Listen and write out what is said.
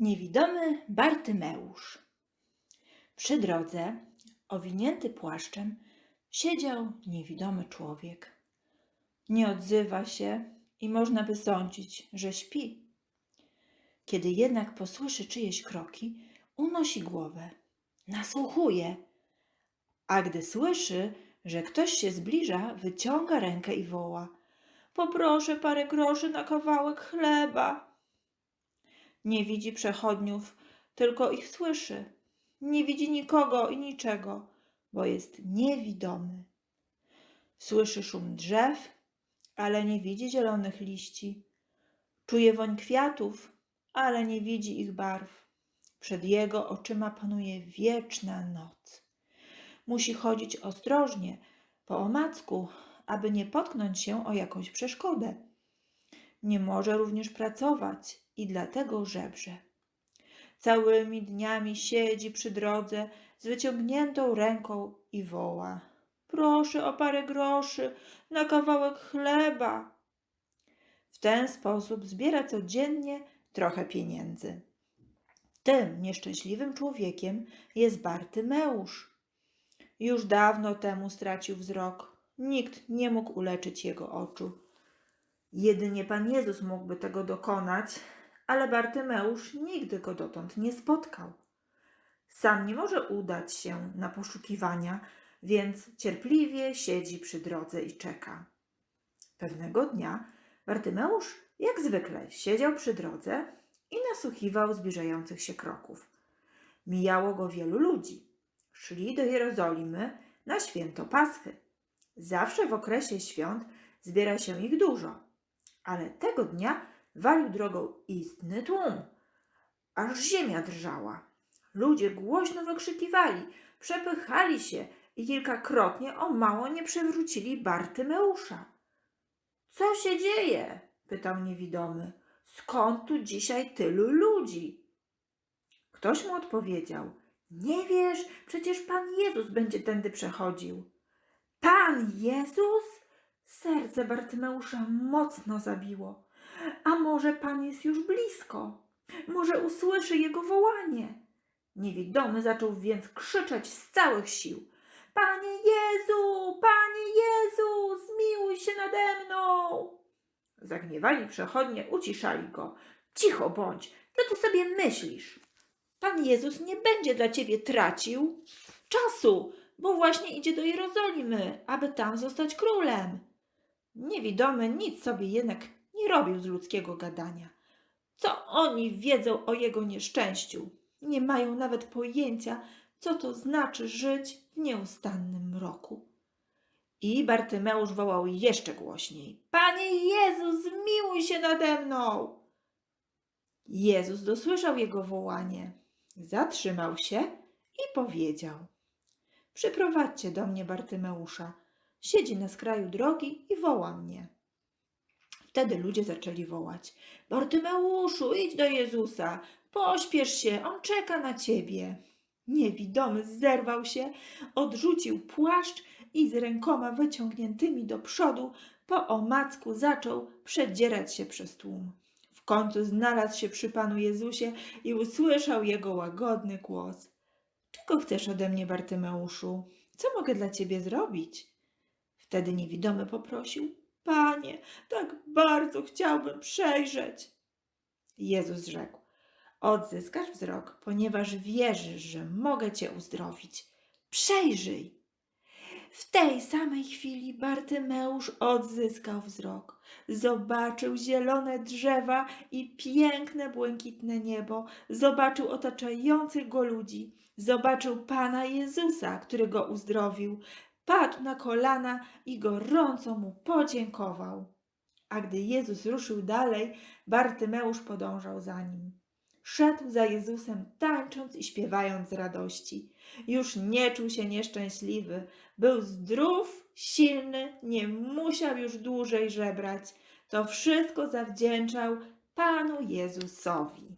Niewidomy Bartymeusz. Przy drodze, owinięty płaszczem, siedział niewidomy człowiek. Nie odzywa się i można by sądzić, że śpi. Kiedy jednak posłyszy czyjeś kroki, unosi głowę, nasłuchuje, a gdy słyszy, że ktoś się zbliża, wyciąga rękę i woła: Poproszę parę groszy na kawałek chleba. Nie widzi przechodniów, tylko ich słyszy. Nie widzi nikogo i niczego, bo jest niewidomy. Słyszy szum drzew, ale nie widzi zielonych liści. Czuje woń kwiatów, ale nie widzi ich barw. Przed jego oczyma panuje wieczna noc. Musi chodzić ostrożnie, po omacku, aby nie potknąć się o jakąś przeszkodę. Nie może również pracować i dlatego żebrze. Całymi dniami siedzi przy drodze z wyciągniętą ręką i woła: Proszę o parę groszy na kawałek chleba. W ten sposób zbiera codziennie trochę pieniędzy. Tym nieszczęśliwym człowiekiem jest Bartymeusz. Już dawno temu stracił wzrok. Nikt nie mógł uleczyć jego oczu. Jedynie Pan Jezus mógłby tego dokonać, ale Bartymeusz nigdy go dotąd nie spotkał. Sam nie może udać się na poszukiwania, więc cierpliwie siedzi przy drodze i czeka. Pewnego dnia Bartymeusz, jak zwykle, siedział przy drodze i nasłuchiwał zbliżających się kroków. Mijało go wielu ludzi. Szli do Jerozolimy na święto Paschy. Zawsze w okresie świąt zbiera się ich dużo, ale tego dnia walił drogą istny tłum, aż ziemia drżała. Ludzie głośno wykrzykiwali, przepychali się i kilkakrotnie o mało nie przewrócili Bartymeusza. Co się dzieje? pytał niewidomy. Skąd tu dzisiaj tylu ludzi? Ktoś mu odpowiedział: Nie wiesz, przecież Pan Jezus będzie tędy przechodził. Pan Jezus? Serce Bartymeusza mocno zabiło. A może Pan jest już blisko? Może usłyszy jego wołanie? Niewidomy zaczął więc krzyczeć z całych sił. Panie Jezu, Panie Jezu, zmiłuj się nade mną! Zagniewani przechodnie uciszali go. Cicho bądź, co ty sobie myślisz? Pan Jezus nie będzie dla ciebie tracił czasu, bo właśnie idzie do Jerozolimy, aby tam zostać królem. Niewidomy nic sobie jednak robił z ludzkiego gadania. Co oni wiedzą o jego nieszczęściu? Nie mają nawet pojęcia, co to znaczy żyć w nieustannym mroku. I Bartymeusz wołał jeszcze głośniej: Panie Jezu, zmiłuj się nade mną! Jezus dosłyszał jego wołanie, zatrzymał się i powiedział: Przyprowadźcie do mnie Bartymeusza. Siedzi na skraju drogi i woła mnie. Wtedy ludzie zaczęli wołać: Bartymeuszu, idź do Jezusa, pośpiesz się, on czeka na ciebie. Niewidomy zerwał się, odrzucił płaszcz i z rękoma wyciągniętymi do przodu po omacku zaczął przedzierać się przez tłum. W końcu znalazł się przy Panu Jezusie i usłyszał jego łagodny głos. Czego chcesz ode mnie, Bartymeuszu? Co mogę dla ciebie zrobić? Wtedy niewidomy poprosił: Panie, tak bardzo chciałbym przejrzeć. Jezus rzekł: Odzyskasz wzrok, ponieważ wierzysz, że mogę cię uzdrowić. Przejrzyj. W tej samej chwili Bartymeusz odzyskał wzrok. Zobaczył zielone drzewa i piękne, błękitne niebo. Zobaczył otaczających go ludzi. Zobaczył Pana Jezusa, który go uzdrowił. Padł na kolana i gorąco mu podziękował. A gdy Jezus ruszył dalej, Bartymeusz podążał za nim. Szedł za Jezusem, tańcząc i śpiewając z radości. Już nie czuł się nieszczęśliwy. Był zdrów, silny, nie musiał już dłużej żebrać. To wszystko zawdzięczał Panu Jezusowi.